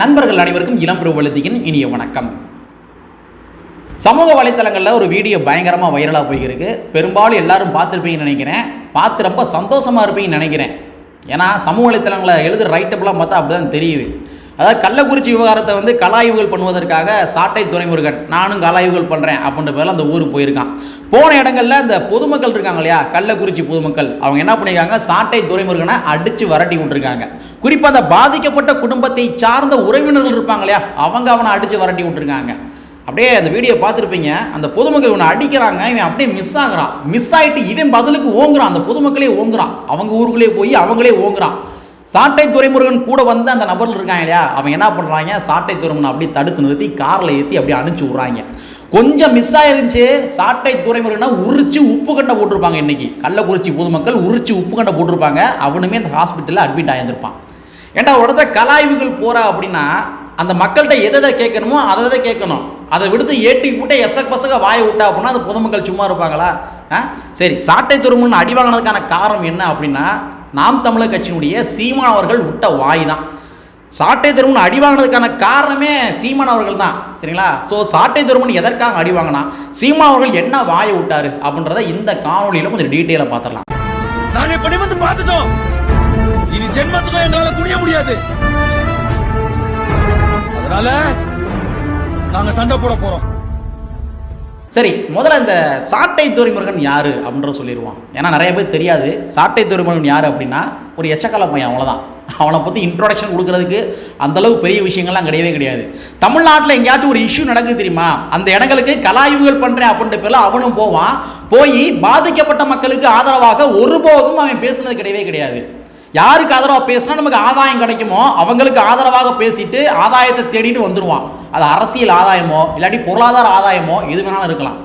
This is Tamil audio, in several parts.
நண்பர்கள் அனைவருக்கும் இளம் பிரபலத்தின் இனிய வணக்கம். சமூக வலைத்தளங்களில் ஒரு வீடியோ பயங்கரமாக வைரலாக போயிருக்கு. பெரும்பாலும் எல்லாரும் பார்த்துருப்பீங்கன்னு நினைக்கிறேன். பார்த்து ரொம்ப சந்தோஷமாக இருப்பீங்கன்னு நினைக்கிறேன். ஏன்னா சமூக வலைத்தளங்களை எழுது ரைட்டப்லாம் பார்த்தா அப்படி தான் தெரியுது. அதாவது கள்ளக்குறிச்சி விவகாரத்தை வந்து கலாய்வுகள் பண்ணுவதற்காக சாட்டை துறைமுருகன் நானும் கலாய்வுகள் பண்ணுறேன் அப்படின்ற பேரில் அந்த ஊருக்கு போயிருக்கான். போன இடங்கள்ல இந்த பொதுமக்கள் இருக்காங்க இல்லையா? கள்ளக்குறிச்சி பொதுமக்கள். அவங்க என்ன பண்ணியிருக்காங்க சாட்டை துறைமுருகனை அடித்து வரட்டி விட்டுருக்காங்க. குறிப்பாக அந்த பாதிக்கப்பட்ட குடும்பத்தை சார்ந்த உறவினர்கள் இருப்பாங்க இல்லையா? அவங்க அவனை அடித்து வரட்டி விட்டுருக்காங்க. அப்படியே அந்த வீடியோ பார்த்துருப்பீங்க. அந்த பொதுமக்கள் இவனை அடிக்கிறாங்க. இவன் அப்படியே மிஸ் ஆகுறான். மிஸ் ஆகிட்டு இவன் பதிலுக்கு ஓங்குறான். அந்த பொதுமக்களே ஓங்குறான். அவங்க ஊருக்குள்ளே போய் அவங்களே ஓங்குறான். சாட்டை துறைமுருகன் கூட வந்து அந்த நபர்கள் இருக்காங்க இல்லையா? அவன் என்ன பண்ணுறாங்க சாட்டை துறைமுருகன் அப்படியே தடுத்து நிறுத்தி காரில் ஏற்றி அப்படியே அனுப்பிச்சி விட்றாங்க. கொஞ்சம் மிஸ் ஆயிருந்துச்சு சாட்டை துறைமுருகனை உரிச்சு உப்பு கண்டை போட்டிருப்பாங்க இன்னைக்கு. கள்ளக்குறிச்சி பொதுமக்கள் உரிச்சு உப்பு கண்டை போட்டிருப்பாங்க. அவனுமே அந்த ஹாஸ்பிட்டலில் அட்மிட் ஆகியிருந்திருப்பான் ஏன்டா ஒரு இடத்த கலாய்வுகள் போகிறா அப்படின்னா அந்த மக்கள்கிட்ட எதை எதை கேட்கணுமோ அதை எதை கேட்கணும். அதை விடுத்து ஏட்டி விட்டு எசக் பசக வாயை விட்டா அப்படின்னா அந்த பொதுமக்கள் சும்மா இருப்பாங்களா? ஆ? சரி சாட்டை துருமுன்னு அடி வாங்கினதுக்கான காரணம் என்ன அப்படின்னா நாம் தமிழர் கட்சியினுடைய சீமான் அவர்கள் விட்ட வாய் தான் சாட்டை தருமன் அடி வாங்கினதுக்கான காரணமே சீமான் அவர்கள் தான் சரிங்களா? ஸோ சாட்டை தருமன் எதற்காக அடி வாங்கினா சீமான் அவர்கள் என்ன வாயை விட்டாரு அப்படின்றத இந்த காணொலியில கொஞ்சம் டீட்டெயிலாக பார்த்துடலாம். நாங்கள் இப்படி வந்து பார்த்துட்டோம். இனி ஜென்மத்துக்கும் எங்களால் துணிய முடியாது. அதனால நாங்க சண்டை போட போறோம். சரி முதல்ல இந்த சாட்டை துறைமுருகன் யாரு அப்படின்ற சொல்லிடுவான் ஏன்னா நிறைய பேர் தெரியாது. சாட்டை துறைமுருகன் யாரு அப்படின்னா ஒரு எச்சக்கால பையன் அவ்வளோதான் அவனை பற்றி இன்ட்ரோடக்ஷன் கொடுக்கறதுக்கு அந்த அளவு பெரிய விஷயங்கள்லாம் கிடையவே கிடையாது. தமிழ்நாட்டில் எங்கேயாச்சும் ஒரு இஷ்யூ நடக்குது தெரியுமா? அந்த இடங்களுக்கு கலாய்வுகள் பண்ணுறேன் அப்படின்ற பேரில் அவனும் போவான். போய் பாதிக்கப்பட்ட மக்களுக்கு ஆதரவாக ஒருபோதும் அவன் பேசுனது கிடையவே கிடையாது. யாருக்கு ஆதரவாக பேசினா நமக்கு ஆதாயம் கிடைக்குமோ அவங்களுக்கு ஆதரவாக பேசிட்டு ஆதாயத்தை தேடிட்டு வந்துடுவான் அது அரசியல் ஆதாயமோ இல்லாட்டி பொருளாதார ஆதாயமோ எது வேணாலும் இருக்கலாம்.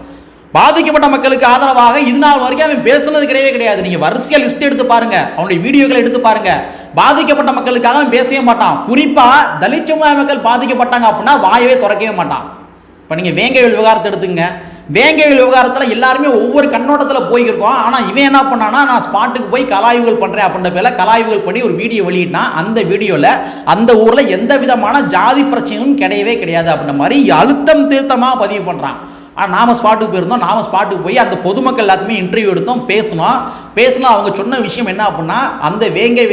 பாதிக்கப்பட்ட மக்களுக்கு ஆதரவாக இது நாள் வரைக்கும் அவன் பேசுனது கிடையவே கிடையாது. நீங்க வரிசையா லிஸ்ட் எடுத்து பாருங்க. அவனுடைய வீடியோக்களை எடுத்து பாருங்க. பாதிக்கப்பட்ட மக்களுக்காக அவன் பேசவே மாட்டான். குறிப்பா தலித் சமுதாய மக்கள் பாதிக்கப்பட்டாங்க அப்படின்னா வாயவே திறக்கவே மாட்டான். இப்போ நீங்கள் வேங்கைகள் விவகாரத்தை எடுத்துங்க வேங்கைகள் விவகாரத்தில் எல்லாருமே ஒவ்வொரு கண்ணோட்டத்தில் போய்க்கிருக்கோம் ஆனால் இவன் என்ன பண்ணானா நான் ஸ்பாட்டுக்கு போய் கலாய்வுகள் பண்ணுறேன் அப்படின்ற பேரில் கலாய்வுகள் பண்ணி ஒரு வீடியோ வெளியிட்டான். அந்த வீடியோவில் அந்த ஊரில் எந்த விதமான ஜாதி பிரச்சனையும் கிடையவே கிடையாது அப்படின்ற மாதிரி அழுத்தம் திருத்தமாக பதிவு பண்ணுறான் ஆனால் நாம் ஸ்பாட்டுக்கு போயிருந்தோம். நாம் ஸ்பாட்டுக்கு போய் அந்த பொதுமக்கள் எல்லாத்துமே இன்டர்வியூ எடுத்தோம் பேசினோம். பேசினா அவங்க சொன்ன விஷயம் என்ன அப்படின்னா அந்த வேங்கை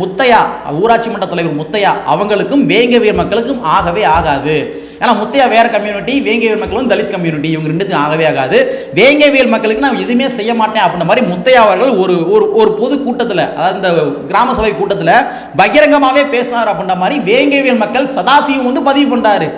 முத்தையா ஊராட்சி மன்ற தலைவர் முத்தையா அவங்களுக்கும் வேங்கை மக்களுக்கும் ஆகவே ஆகாது. ஏன்னா முத்தையா வேறு கம்யூனிட்டி வேங்கவியல் மக்களும் தலித் கம்யூனிட்டி இவங்க ரெண்டுத்துக்கும் ஆகவே ஆகாது. வேங்கவியல் மக்களுக்கு நான் எதுவுமே செய்ய மாட்டேன் அப்படின்ற மாதிரி முத்தையா அவர்கள் ஒரு ஒரு ஒரு பொது கூட்டத்தில் அதாவது இந்த கிராம சபை கூட்டத்தில் பகிரங்கமாகவே பேசினார் அப்படின்ற மாதிரி வேங்கைவேல் மக்கள் சதாசிவம் வந்து பதிவு பண்ணுறாரு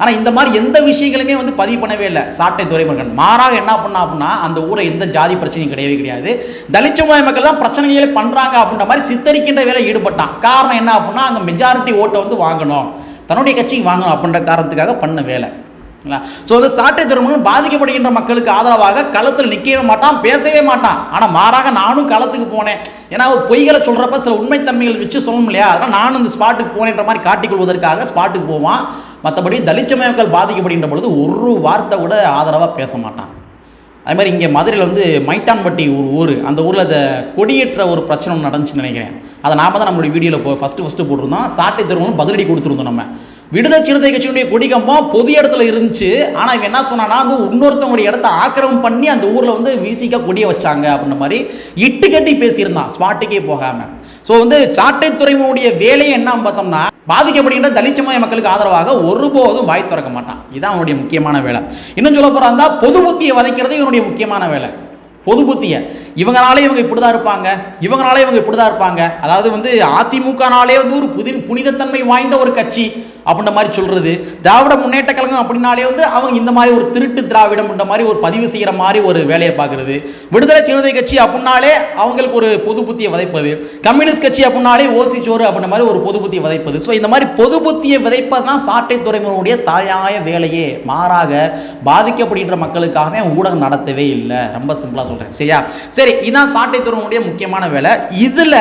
ஆனால் இந்த மாதிரி எந்த விஷயங்களுமே வந்து பதிவு பண்ணவே இல்லை. சாட்டை துறைமுருகன். மாறாக என்ன பண்ணா அப்படின்னா அந்த ஊரை எந்த ஜாதி பிரச்சனையும் கிடையவே கிடையாது. தலித் சமுதாய மக்கள் தான் பிரச்சனைகளை பண்ணுறாங்க அப்படின்ற மாதிரி சித்தரிக்கின்ற வேலை ஈடுபட்டான். காரணம் என்ன அப்படின்னா அங்கே மெஜாரிட்டி ஓட்டை வந்து வாங்கணும். தன்னுடைய கட்சிக்கு வாங்கணும் அப்படின்ற காரணத்துக்காக பண்ண வேலை. ஸோ வந்து சாட்டை திருமணம் பாதிக்கப்படுகின்ற மக்களுக்கு ஆதரவாக களத்தில் நிற்கவே மாட்டான் பேசவே மாட்டான். ஆனால் மாறாக நானும் களத்துக்கு போனேன். ஏன்னா பொய்களை சொல்கிறப்ப சில உண்மைத்தன்மைகள் வச்சு சொல்லணும் இல்லையா? அதனால் நானும் இந்த ஸ்பாட்டுக்கு போனேன்ற மாதிரி காட்டிக்கொள்வதற்காக ஸ்பாட்டுக்கு போவான். மற்றபடி தலிச்சமய மக்கள் பாதிக்கப்படுகின்ற பொழுது ஒரு வார்த்தை கூட ஆதரவாக பேச மாட்டான். அது மாதிரி இங்கே மதுரையில் வந்து மைட்டான்பட்டி ஒரு ஊர். அந்த ஊரில் அதை கொடியேற்ற ஒரு பிரச்சனை ஒன்று நடந்துச்சுன்னு நினைக்கிறேன். அதை நாம தான் நம்மளுடைய வீடியோவில் போ ஃபஸ்ட்டு ஃபஸ்ட்டு போட்டிருந்தோம். சாட்டை தருவோம் பதிலடி கொடுத்துருந்தோம் நம்ம. விடுதலை சிறுத்தை கட்சியினுடைய கொடிக்கம்பம் பொது இடத்துல இருந்துச்சு. ஆனால் இவன் என்ன சொன்னான்னா வந்து இன்னொருத்தவங்களுடைய இடத்த ஆக்கிரமம் பண்ணி அந்த ஊரில் வந்து வீசிக்காக கொடியை வச்சாங்க. அப்படின்ற மாதிரி இட்டு கட்டி பேசியிருந்தான். ஸ்பாட்டுக்கே போகாமல் ஸோ வந்து சாட்டை துறைமுகனுடைய வேலையை என்ன பார்த்தோம்னா பாதிக்கப்படுகின்ற தலித் சமூக மக்களுக்கு ஆதரவாக ஒருபோதும் வாய் திறக்க மாட்டான். இதுதான் அவனுடைய முக்கியமான வேலை. இன்னும் சொல்ல போகிறா இருந்தால் பொது புத்தியை வதைக்கிறது இவனுடைய முக்கியமான வேலை. பொது புத்தியை. இவங்களாலே இவங்க இப்படி தான் இருப்பாங்க. இவங்களாலே இவங்க இப்படி தான் இருப்பாங்க. அதாவது வந்து அதிமுகனாலே வந்து ஒரு புதி புனிதத்தன்மை வாய்ந்த ஒரு கட்சி. அப்படின்ற மாதிரி சொல்கிறது திராவிட முன்னேற்ற கழகம் அப்படின்னாலே வந்து அவங்க இந்த மாதிரி ஒரு திருட்டு திராவிடம்ன்ற மாதிரி ஒரு பதிவு செய்கிற மாதிரி ஒரு வேலையை பார்க்குறது. விடுதலை சிறுத்தை கட்சி அப்படின்னாலே அவங்களுக்கு ஒரு பொது புத்தியை விதைப்பது. கம்யூனிஸ்ட் கட்சி அப்படின்னாலே ஓசி சோறு அப்படின்ற மாதிரி ஒரு பொது புத்தியை விதைப்பது. ஸோ இந்த மாதிரி பொது புத்தியை விதைப்பது தான் சாட்டை துறைமுகனுடைய தாயாய வேலையே. மாறாக பாதிக்கப்படுகின்ற மக்களுக்காகவே ஊடகம் நடத்தவே இல்லை. ரொம்ப சிம்பிளாக சொல்கிறேன் சரியா? சரி இதுதான் சாட்டை துறைமுகனுடைய முக்கியமான வேலை. இதில்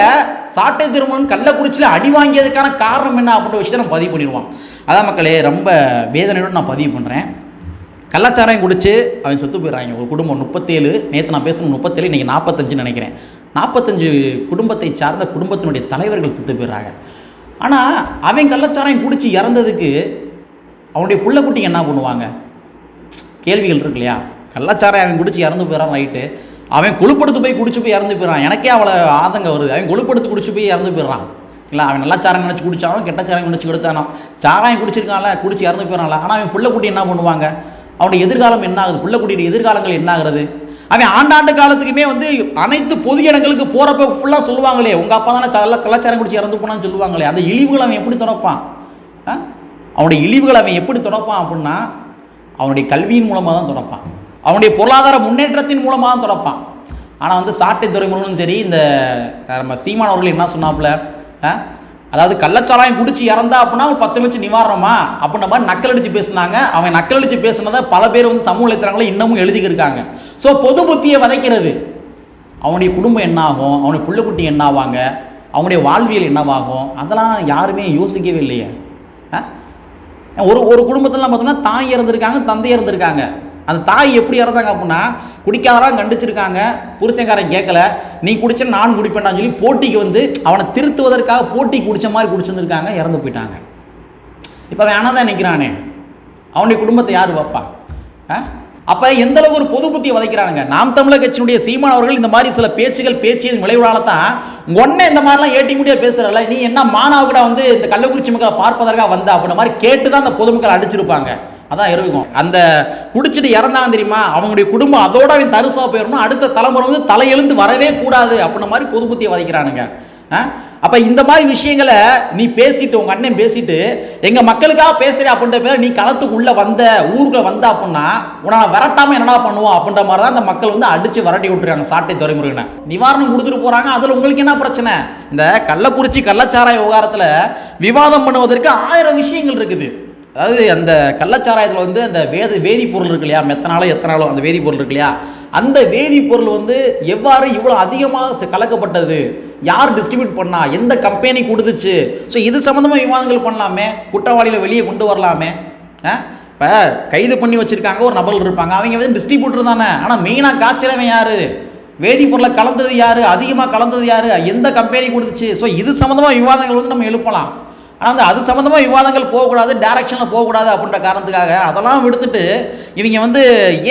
சாட்டை திருமணம் கள்ளக்குறிச்சியில் அடி வாங்கியதுக்கான காரணம் என்ன அப்படின்ற விஷயத்தை நம்ம பதிவு பண்ணிடுவோம். அதான் மக்களே ரொம்ப வேதனையோடு நான் பதிவு பண்ணுறேன் கள்ளச்சாராயம் குடிச்சு அவன் செத்து போயிடறாங்க. ஒரு குடும்பம் முப்பத்தேழு நேற்று நான் பேசணும் முப்பத்தேழு இன்றைக்கி நாற்பத்தஞ்சுன்னு நினைக்கிறேன். நாற்பத்தஞ்சு குடும்பத்தை சார்ந்த குடும்பத்தினுடைய தலைவர்கள் செத்து போயிடுறாங்க. ஆனால் அவன் கள்ளச்சாராயம் குடிச்சு இறந்ததுக்கு அவனுடைய புள்ளக்குட்டிங்க என்ன பண்ணுவாங்க? கேள்விகள் இருக்கு இல்லையா? கள்ளச்சாராயம் அவன் குடிச்சு இறந்து போயிடறான் ரைட்டு அவன் கொழுப்படுத்து போய் குடிச்சு போய் இறந்து போயிடறான். எனக்கே அவளை ஆதங்கம் வருது. அவன் கொழுப்படுத்து குடிச்சு போய் இறந்து போயிடறான். இல்லை அவன் நல்லா சாராயம் நினச்சி குடித்தானோ கெட்ட சாராயம் நினச்சி கொடுத்தானோ? சாராயம் குடிச்சிருக்கான்ல குடிச்சு இறந்து போயிடறான்ல. ஆனால் அவன் பிள்ளைக்குட்டி என்ன பண்ணுவாங்க? அவனுடைய எதிர்காலம் என்ன ஆகுது? புள்ளக்குட்டியுடைய எதிர்காலங்கள் என்ன ஆகுறது? அவன் ஆண்டாண்டு காலத்துக்குமே வந்து அனைத்து பொது இடங்களுக்கு போகிறப்ப ஃபுல்லாக சொல்லுவாங்களே உங்கள் அப்பா தானே நல்லா கலாச்சாரம் குடிச்சு இறந்து போனான்னு சொல்லுவாங்களே. அந்த இழிவுகளை அவன் எப்படி தொடப்பான்? ஆ? அவனுடைய இழிவுகளை அவன் எப்படி தொடப்பான் அப்படின்னா அவனுடைய கல்வியின் மூலமாக தான் தொடப்பான். அவனுடைய பொருளாதார முன்னேற்றத்தின் மூலமாக தான் தொடப்பான். ஆனால் வந்து சாட்டை துறைமுகனும் சரி இந்த நம்ம சீமான் அவர்கள் என்ன சொன்னாப்புல அதாவது கள்ளச்சாராயம் குடிச்சு இறந்தா அப்படின்னா ஒரு பத்து லட்சம் நிவாரணமா? அப்படின்ற மாதிரி நக்கல் அடிச்சு பேசுனாங்க. அவன் நக்கல் அடிச்சு பேசுனதை பல பேர் வந்து சமூக வலைத்தளங்களில் இன்னமும் எழுதிக்கிருக்காங்க. ஸோ பொது புத்தியை விதைக்கிறது. அவனுடைய குடும்பம் என்ன ஆகும் அவனுடைய பிள்ளைக்குட்டி என்ன ஆவாங்க அவனுடைய வாழ்வியல் என்னவாகும்? அதெல்லாம் யாருமே யோசிக்கவே இல்லையே. ஆ? ஒரு ஒரு குடும்பத்தில் பார்த்தோம்னா தாய் இறந்துருக்காங்க தந்தை இறந்துருக்காங்க. அந்த தாய் எப்படி இறந்தாங்க அப்படின்னா குடிக்காதான் கண்டிச்சிருக்காங்க. புருஷன்காரன் கேட்கல நீ குடிச்ச நான் குடிப்பேன்னு சொல்லி போட்டிக்கு வந்து அவனை திருத்துவதற்காக போட்டி குடித்த மாதிரி குடிச்சிருந்துருக்காங்க இறந்து போயிட்டாங்க. இப்போ அவன் தான் நிற்கிறானே அவனுடைய குடும்பத்தை யார் வைப்பா அப்போ எந்த அளவுக்கு ஒரு பொது புத்தியை வதைக்கிறானுங்க? நாம் தமிழர் கட்சியினுடைய சீமான் அவர்கள் இந்த மாதிரி சில பேச்சுகள் பேச்சின் விளைவுகளால் தான் ஒன்னே இந்த மாதிரிலாம் ஏட்டி முடியா பேசுறல நீ என்ன மானாவுக்கிட்ட வந்து இந்த கள்ளக்குறிச்சி மக்களை பார்ப்பதற்காக வந்த அப்படின்ற மாதிரி கேட்டு தான் அந்த பொதுமக்கள் அடிச்சிருப்பாங்க. அதான் இருக்கும் அந்த குடிச்சிட்டு இறந்தாங்க தெரியுமா? அவங்களுடைய குடும்பம் அதோட அவன் தரிசா போயிடணும். அடுத்த தலைமுறை வந்து தலையெழுந்து வரவே கூடாது அப்படின்ற மாதிரி பொது புத்தியை வதைக்கிறானுங்க. அப்போ அப்ப இந்த மாதிரி விஷயங்களை நீ பேசிட்டு உங்க அண்ணன் பேசிட்டு எங்க மக்களுக்காக பேசுற அப்படின்ற பேர் நீ களத்துக்கு உள்ள வந்த ஊருக்குள்ள வந்த அப்படின்னா உன்னை நான் விரட்டாம என்னடா பண்ணுவோம் அப்படின்ற மாதிரி தான் அந்த மக்கள் வந்து அடிச்சு விரட்டி விட்டுருக்காங்க சாட்டை துறைமுருகனை. நிவாரணம் கொடுத்துட்டு போறாங்க. அதுல உங்களுக்கு என்ன பிரச்சனை? இந்த கள்ளக்குறிச்சி கள்ளச்சாராய விவகாரத்துல விவாதம் பண்ணுவதற்கு ஆயிரம் விஷயங்கள் இருக்குது. அதாவது அந்த கள்ளச்சாராயத்தில் வந்து அந்த வேத வேதிப்பொருள் இருக்கு இல்லையா? மெத்தனாலோ எத்தனாலோ அந்த வேதிப்பொருள் இருக்கு இல்லையா? அந்த வேதிப்பொருள் வந்து எவ்வாறு இவ்வளோ அதிகமாக கலக்கப்பட்டது? யார் டிஸ்ட்ரிபியூட் பண்ணா? எந்த கம்பெனி கொடுத்துச்சு? ஸோ இது சம்மந்தமாக விவாதங்கள் பண்ணலாமே. குற்றவாளியில் வெளியே கொண்டு வரலாமே. இப்போ கைது பண்ணி வச்சுருக்காங்க ஒரு நபர்கள் இருப்பாங்க. அவங்க வந்து டிஸ்ட்ரிபியூட்டர் தானே. ஆனால் மெயினாக காய்ச்சலவன் யார்? வேதிப்பொருளை கலந்தது யார்? அதிகமாக கலந்தது யார்? எந்த கம்பெனி கொடுத்துச்சு? ஸோ இது சம்மந்தமாக விவாதங்கள் வந்து நம்ம எழுப்பலாம். ஆனால் வந்து அது சம்மந்தமாக விவாதங்கள் போகக்கூடாது டைரக்ஷனில் போகக்கூடாது அப்படின்ற காரணத்துக்காக அதெல்லாம் விடுத்துட்டு இவங்க வந்து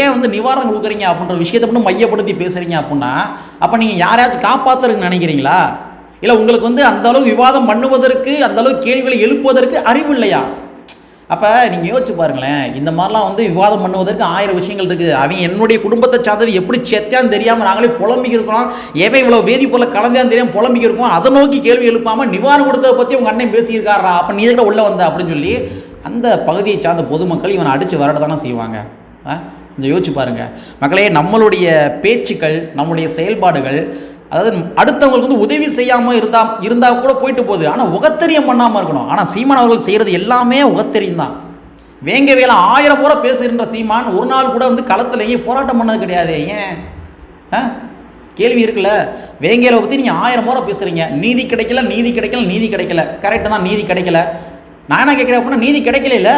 ஏன் வந்து நிவாரணம் கொடுக்குறீங்க அப்படின்ற விஷயத்தை மட்டும் மையப்படுத்தி பேசுகிறீங்க அப்படின்னா அப்போ நீங்கள் யாரையாச்சும் காப்பாற்றுறதுக்கு நினைக்கிறீங்களா? இல்லை உங்களுக்கு வந்து அந்த அளவு விவாதம் பண்ணுவதற்கு அந்த அளவு கேள்விகளை எழுப்புவதற்கு அறிவு இல்லையா? அப்போ நீங்கள் யோசிச்சு பாருங்களேன் இந்த மாதிரிலாம் வந்து விவாதம் பண்ணுவதற்கு ஆயிரம் விஷயங்கள் இருக்குது அவன் என்னுடைய குடும்பத்தை சார்ந்தது எப்படி செத்தான்னு தெரியாமல் நாங்களே புலம்பிக்க இருக்கிறோம். எவன் இவ்வளோ வேதிப்பொருளை கலந்தான்னு தெரியாமல் புலம்பிக்க இருக்கோம். அதை நோக்கி கேள்வி எழுப்பாமல் நிவாரணம் கொடுத்ததை பற்றி உங்கள் அண்ணன் பேசியிருக்காரா? அப்போ நீ எதுக்கிட்ட உள்ளே வந்த அப்படின்னு சொல்லி அந்த பகுதியை சார்ந்த பொதுமக்கள் இவனை அடித்து வரட தானே செய்வாங்க. ஆ? கொஞ்சம் யோசிச்சு பாருங்க. மக்களே நம்மளுடைய பேச்சுக்கள் நம்முடைய செயல்பாடுகள் அதாவது அடுத்தவங்களுக்கு வந்து உதவி செய்யாமல் இருந்தா இருந்தால் கூட போயிட்டு போகுது. ஆனால் உகத்தரியம் பண்ணாமல் இருக்கணும். ஆனால் சீமான் அவர்கள் செய்கிறது எல்லாமே உகத்தரியம் தான். வேங்க வேலை ஆயிரம் முறை பேசுகின்ற சீமான் ஒரு நாள் கூட வந்து களத்தில் எங்கேயும் போராட்டம் பண்ணது கிடையாது. ஏன்? ஆ? கேள்வி இருக்குல்ல? வேங்கையில் பற்றி நீங்கள் ஆயிரம் முறை பேசுகிறீங்க நீதி கிடைக்கல நீதி கிடைக்கல நீதி கிடைக்கல. கரெக்டாக தான் நீதி கிடைக்கல. நான் என்ன கேட்குறேன் அப்படின்னா நீதி கிடைக்கல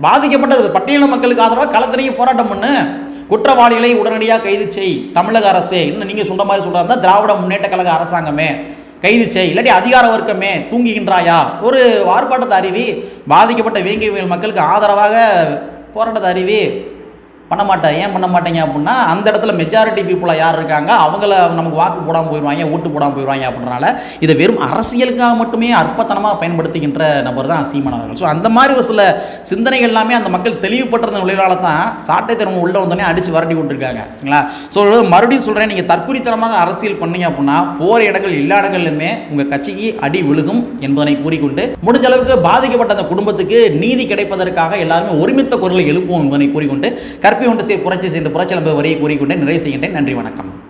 பாதிக்கப்பட்ட பட்டியல மக்களுக்கு ஆதரவாக களத்திலேயே போராட்டம் பண்ணு. குற்றவாளிகளை உடனடியாக கைது செய். தமிழக அரசே. இன்னும் நீங்கள் சொல்கிற மாதிரி சொல்கிறா இருந்தால் திராவிட முன்னேற்ற கழக அரசாங்கமே. கைது செய். இல்லாட்டி அதிகார வர்க்கமே தூங்குகின்றாயா? ஒரு ஆர்ப்பாட்டத்தை அறிவி. பாதிக்கப்பட்ட வேங்கை மக்களுக்கு ஆதரவாக போராட்டத்தை அறிவி. பண்ண மாட்டேன் ஏன் பண்ண மாட்டேங்க அப்படின்னா அந்த இடத்துல மெஜாரிட்டி பீப்புளாக யார் இருக்காங்க அவங்கள நமக்கு வாக்கு போடாமல் போயிடுவாங்க ஓட்டு போடாமல் போயிடுவாங்க அப்படின்றனால இதை வெறும் அரசியலுக்காக மட்டுமே அற்பத்தனமாக பயன்படுத்துகின்ற நபர் தான் சீமான் அவர்கள். ஸோ அந்த மாதிரி ஒரு சில சிந்தனைகள் எல்லாமே அந்த மக்கள் தெளிவுபட்டிருந்த விளைவால தான் சாட்டை திறமை உள்ளே வந்தோடனே அடித்து வரட்டி விட்டுருக்காங்க. சரிங்களா? ஸோ மறுபடியும் சொல்கிறேன் நீங்கள் தற்குறித்தனமாக அரசியல் பண்ணீங்க அப்படின்னா போகிற இடங்கள் எல்லா இடங்கள்லையுமே உங்கள் கட்சிக்கு அடி விழுகும் என்பதனை கூறிக்கொண்டு முடிஞ்ச அளவுக்கு பாதிக்கப்பட்ட அந்த குடும்பத்துக்கு நீதி கிடைப்பதற்காக எல்லாருமே ஒருமித்த குரலை எழுப்புவோம் என்பதனை கூறிக்கொண்டு கற்பி ஒன்று சே புரட்சி சென்று புரட்சி நம்ப வரையை கூறிக்கொண்டே நிறைவு செய்கின்றேன். நன்றி வணக்கம்.